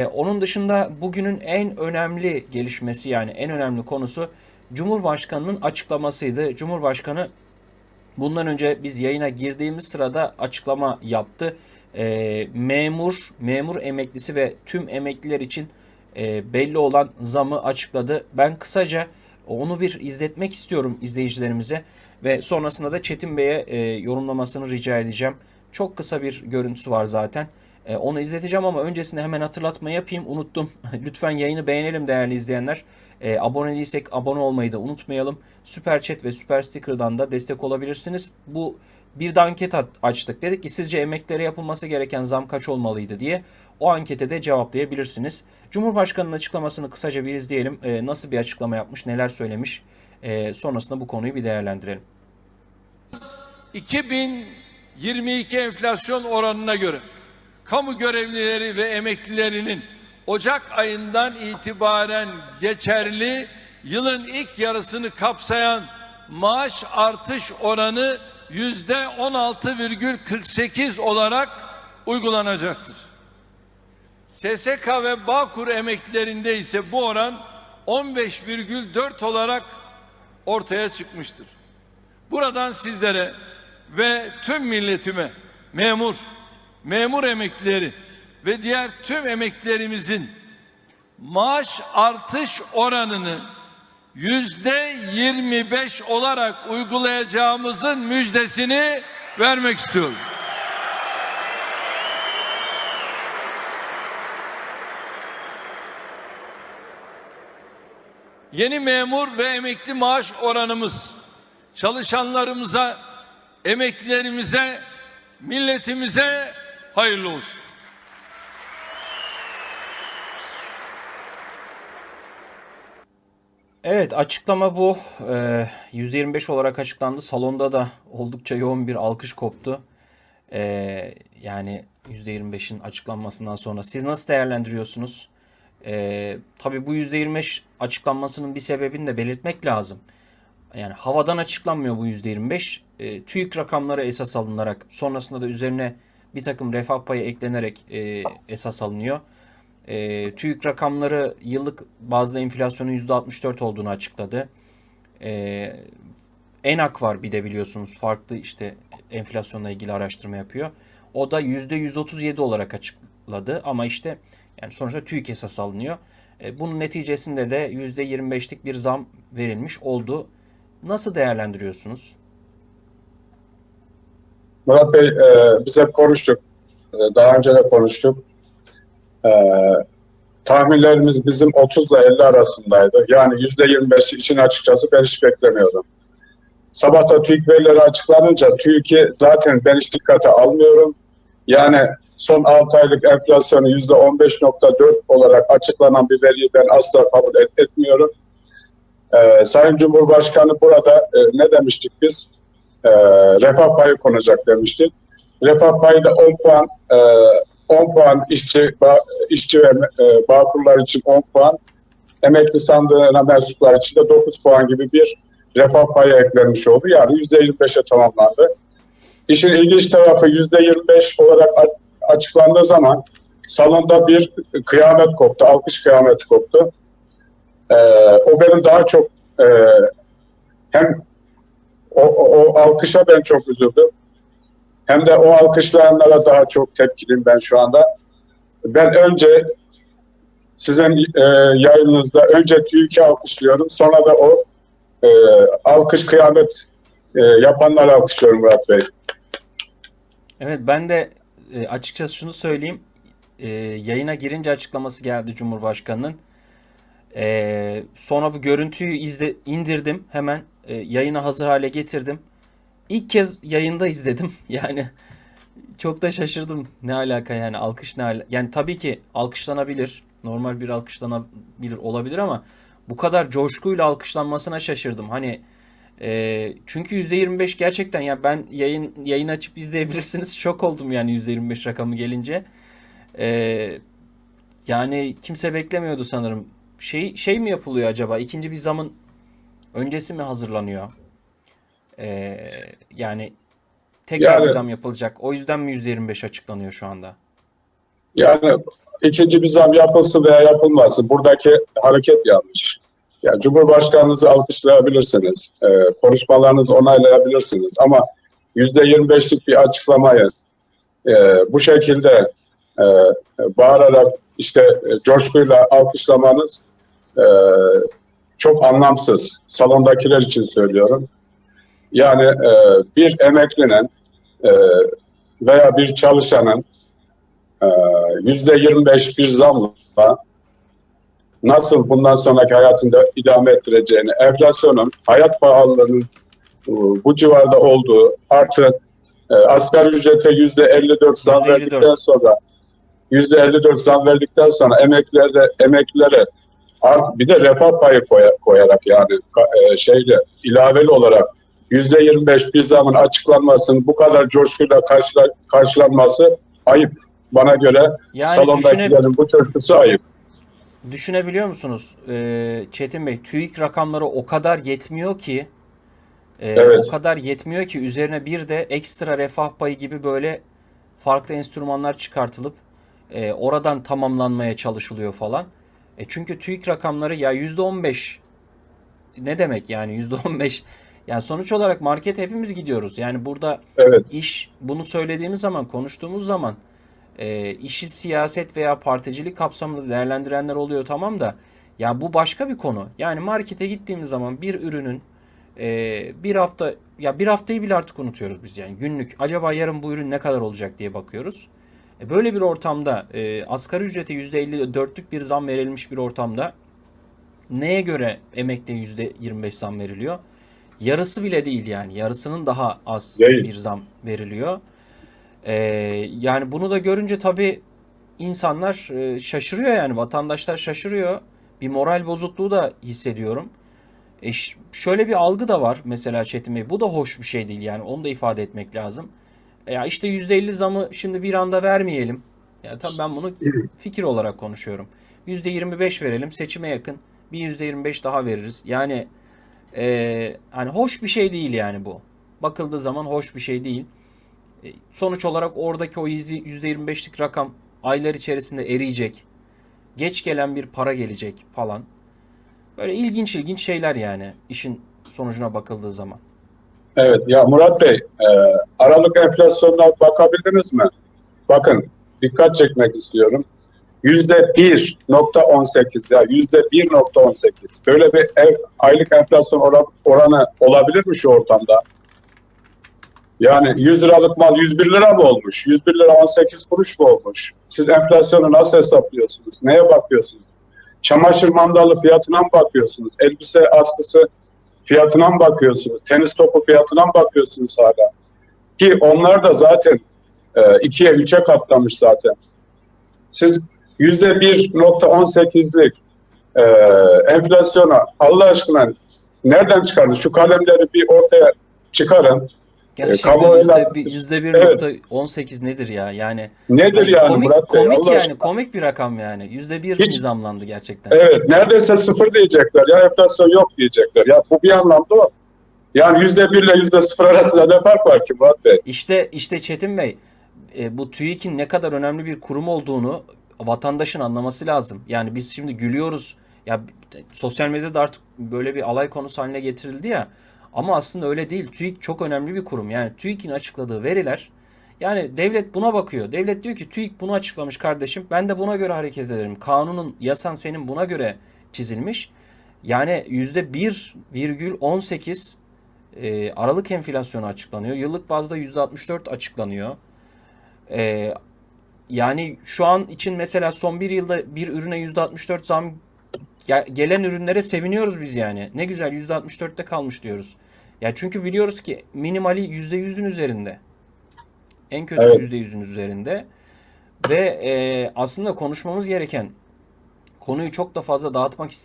E, Onun dışında bugünün en önemli gelişmesi yani en önemli konusu Cumhurbaşkanı'nın açıklamasıydı. Cumhurbaşkanı bundan önce biz yayına girdiğimiz sırada açıklama yaptı. E, memur, memur emeklisi ve tüm emekliler için e, belli olan zamı açıkladı. Ben kısaca onu bir izletmek istiyorum izleyicilerimize ve sonrasında da Çetin Bey'e e, yorumlamasını rica edeceğim. Çok kısa bir görüntüsü var zaten. E, onu izleteceğim ama öncesinde hemen hatırlatma yapayım. Unuttum. Lütfen yayını beğenelim değerli izleyenler. E, abone değilsek abone olmayı da unutmayalım. Süper Chat ve Süper Sticker'dan da destek olabilirsiniz. Bu bir de anket açtık. Dedik ki sizce emeklilere yapılması gereken zam kaç olmalıydı diye. O ankete de cevaplayabilirsiniz. Cumhurbaşkanının açıklamasını kısaca bir izleyelim. E, nasıl bir açıklama yapmış, neler söylemiş. E, sonrasında bu konuyu bir değerlendirelim. 2022 enflasyon oranına göre kamu görevlileri ve emeklilerinin Ocak ayından itibaren geçerli yılın ilk yarısını kapsayan maaş artış oranı yüzde 16,48 olarak uygulanacaktır. SSK ve Bağkur emeklilerinde ise bu oran 15,4 olarak ortaya çıkmıştır. Buradan sizlere ve tüm milletime memur, memur emeklileri ve diğer tüm emeklilerimizin maaş artış oranını yüzde 25 olarak uygulayacağımızın müjdesini vermek istiyorum. Yeni memur ve emekli maaş oranımız çalışanlarımıza, emeklilerimize, milletimize hayırlı olsun. Evet açıklama bu. Ee, %25 olarak açıklandı. Salonda da oldukça yoğun bir alkış koptu. Ee, yani %25'in açıklanmasından sonra siz nasıl değerlendiriyorsunuz? Ee, tabii bu %25 açıklanmasının bir sebebini de belirtmek lazım. Yani havadan açıklanmıyor bu %25. Ee, TÜİK rakamları esas alınarak sonrasında da üzerine bir takım refah payı eklenerek e, esas alınıyor. E, TÜİK rakamları yıllık bazda enflasyonun %64 olduğunu açıkladı. E, ENAK var bir de biliyorsunuz farklı işte enflasyonla ilgili araştırma yapıyor. O da %137 olarak açıkladı ama işte yani sonuçta TÜİK esas alınıyor. E, bunun neticesinde de %25'lik bir zam verilmiş oldu. Nasıl değerlendiriyorsunuz? Murat Bey, e, biz konuştuk. E, daha önce de konuştuk. E, tahminlerimiz bizim 30 ile 50 arasındaydı. Yani %25 için açıkçası ben hiç beklemiyordum. Sabahta TÜİK verileri açıklanınca TÜİK'i zaten ben hiç dikkate almıyorum. Yani son 6 aylık enflasyonu %15.4 olarak açıklanan bir veriyi ben asla kabul et, etmiyorum. E, Sayın Cumhurbaşkanı burada e, ne demiştik biz? E, refah payı konacak demiştik. Refah payı da 10 puan e, 10 puan işçi ba- işçi ve e, bağkurlar için 10 puan emekli sandığına mensuplar için de 9 puan gibi bir refah payı eklenmiş oldu. Yani %25'e tamamlandı. İşin ilginç tarafı %25 olarak açıklandığı zaman salonda bir kıyamet koptu, alkış kıyameti koptu. E, o benim daha çok e, hem o, o, o alkışa ben çok üzüldüm. Hem de o alkışlayanlara daha çok tepkiliyim ben şu anda. Ben önce sizin e, yayınınızda önce TÜİK'i alkışlıyorum. Sonra da o e, alkış kıyamet e, yapanları alkışlıyorum Murat Bey. Evet ben de e, açıkçası şunu söyleyeyim. E, yayına girince açıklaması geldi Cumhurbaşkanı'nın. E, sonra bu görüntüyü izle, indirdim. Hemen e, yayına hazır hale getirdim. İlk kez yayında izledim. Yani çok da şaşırdım. Ne alaka yani alkış ne alaka? Yani tabii ki alkışlanabilir. Normal bir alkışlanabilir olabilir ama bu kadar coşkuyla alkışlanmasına şaşırdım. Hani e, çünkü %25 gerçekten ya ben yayın yayın açıp izleyebilirsiniz. Şok oldum yani %25 rakamı gelince. E, yani kimse beklemiyordu sanırım. Şey şey mi yapılıyor acaba? İkinci bir zamın öncesi mi hazırlanıyor? E, yani tekrar Yani- bir zam yapılacak. O yüzden mi %25 açıklanıyor şu anda? Yani ikinci bir zam yapılsın veya yapılmasın. Buradaki hareket yanlış. Ya Cumhurbaşkanınızı alkışlayabilirsiniz. E, konuşmalarınızı onaylayabilirsiniz. Ama yüzde yirmi beşlik bir açıklamayı e, bu şekilde e, bağırarak işte e, coşkuyla alkışlamanız e, çok anlamsız. Salondakiler için söylüyorum. Yani e, bir emeklinin e, veya bir çalışanın e, yüzde yirmi beş bir zamla nasıl bundan sonraki hayatında idame ettireceğini, enflasyonun, hayat pahalılığının e, bu civarda olduğu artı e, asgari ücrete yüzde 54 zam %54. verdikten sonra yüzde 54 zam verdikten sonra emeklilere emeklilere art, bir de refah payı koya- koyarak yani e, şeyle ilaveli olarak yüzde 25 bir zamın açıklanmasının bu kadar coşkuyla karşıla, karşılanması ayıp. Bana göre Yani salondakilerin bu coşkusu ayıp. Düşünebiliyor musunuz Ee, Çetin Bey? TÜİK rakamları o kadar yetmiyor ki e, Evet. o kadar yetmiyor ki üzerine bir de ekstra refah payı gibi böyle farklı enstrümanlar çıkartılıp e, oradan tamamlanmaya çalışılıyor falan. E, çünkü TÜİK rakamları ya %15 ne demek yani %15 yani sonuç olarak market hepimiz gidiyoruz. Yani burada Evet. iş bunu söylediğimiz zaman konuştuğumuz zaman e, işi siyaset veya particilik kapsamında değerlendirenler oluyor tamam da ya bu başka bir konu. Yani markete gittiğimiz zaman bir ürünün e, bir hafta ya bir haftayı bile artık unutuyoruz biz yani günlük. Acaba yarın bu ürün ne kadar olacak diye bakıyoruz. E, böyle bir ortamda e, asgari ücrete %54'lük bir zam verilmiş bir ortamda neye göre emekliye %25 zam veriliyor? Yarısı bile değil yani. Yarısının daha az Değil. bir zam veriliyor. Ee, yani bunu da görünce tabii insanlar e, şaşırıyor yani vatandaşlar şaşırıyor. Bir moral bozukluğu da hissediyorum. E, şöyle bir algı da var mesela Çetin Bey. Bu da hoş bir şey değil yani onu da ifade etmek lazım. Ya işte %50 zamı şimdi bir anda vermeyelim. Ya tabii ben bunu fikir olarak konuşuyorum. %25 verelim seçime yakın bir %25 daha veririz. Yani e, hani hoş bir şey değil yani bu. Bakıldığı zaman hoş bir şey değil. E, Sonuç olarak oradaki o yüzde- %25'lik rakam aylar içerisinde eriyecek. Geç gelen bir para gelecek falan. Böyle ilginç ilginç şeyler yani işin sonucuna bakıldığı zaman. Evet ya Murat Bey, e, Aralık enflasyonuna bakabildiniz mi? Bakın dikkat çekmek istiyorum. Yüzde 1.18 ya yüzde 1.18 böyle bir ev, aylık enflasyon oran- oranı olabilir mi şu ortamda? Yani 100 liralık mal 101 lira mı olmuş? 101 lira 18 kuruş mu olmuş? Siz enflasyonu nasıl hesaplıyorsunuz? Neye bakıyorsunuz? Çamaşır mandalı fiyatına mı bakıyorsunuz? Elbise askısı fiyatına mı bakıyorsunuz? Tenis topu fiyatına mı bakıyorsunuz hala? Ki onlar da zaten e, ikiye üçe katlamış zaten. Siz yüzde 1.18'lik e, enflasyona Allah aşkına nereden çıkardınız? Şu kalemleri bir ortaya çıkarın. Gerçekten kamuoyuna- yüzde bir- yüzde 1.18 nedir ya? Yani Nedir yani komik, Murat Bey? komik Allah yani aşkına? komik bir rakam yani. Yüzde bir Hiç- nizamlandı gerçekten. Evet, neredeyse sıfır diyecekler. Ya enflasyon yok diyecekler. Ya bu bir anlamda o. Yani yüzde bir ile yüzde sıfır arasında ne fark var ki Murat Bey? İşte işte Çetin Bey e, bu TÜİK'in ne kadar önemli bir kurum olduğunu vatandaşın anlaması lazım. Yani biz şimdi gülüyoruz. Ya sosyal medyada artık böyle bir alay konusu haline getirildi ya. Ama aslında öyle değil. TÜİK çok önemli bir kurum. Yani TÜİK'in açıkladığı veriler yani devlet buna bakıyor. Devlet diyor ki TÜİK bunu açıklamış kardeşim. Ben de buna göre hareket ederim. Kanunun, yasan senin buna göre çizilmiş. Yani %1,18 e, Aralık enflasyonu açıklanıyor. Yıllık bazda %64 açıklanıyor. E, yani şu an için mesela son bir yılda bir ürüne %64 zam gelen ürünlere seviniyoruz biz yani. Ne güzel %64'te kalmış diyoruz. Ya çünkü biliyoruz ki minimali %100'ün üzerinde. En kötüsü Evet. %100'ün üzerinde. Ve e, aslında konuşmamız gereken konuyu çok da fazla dağıtmak istemiyorum.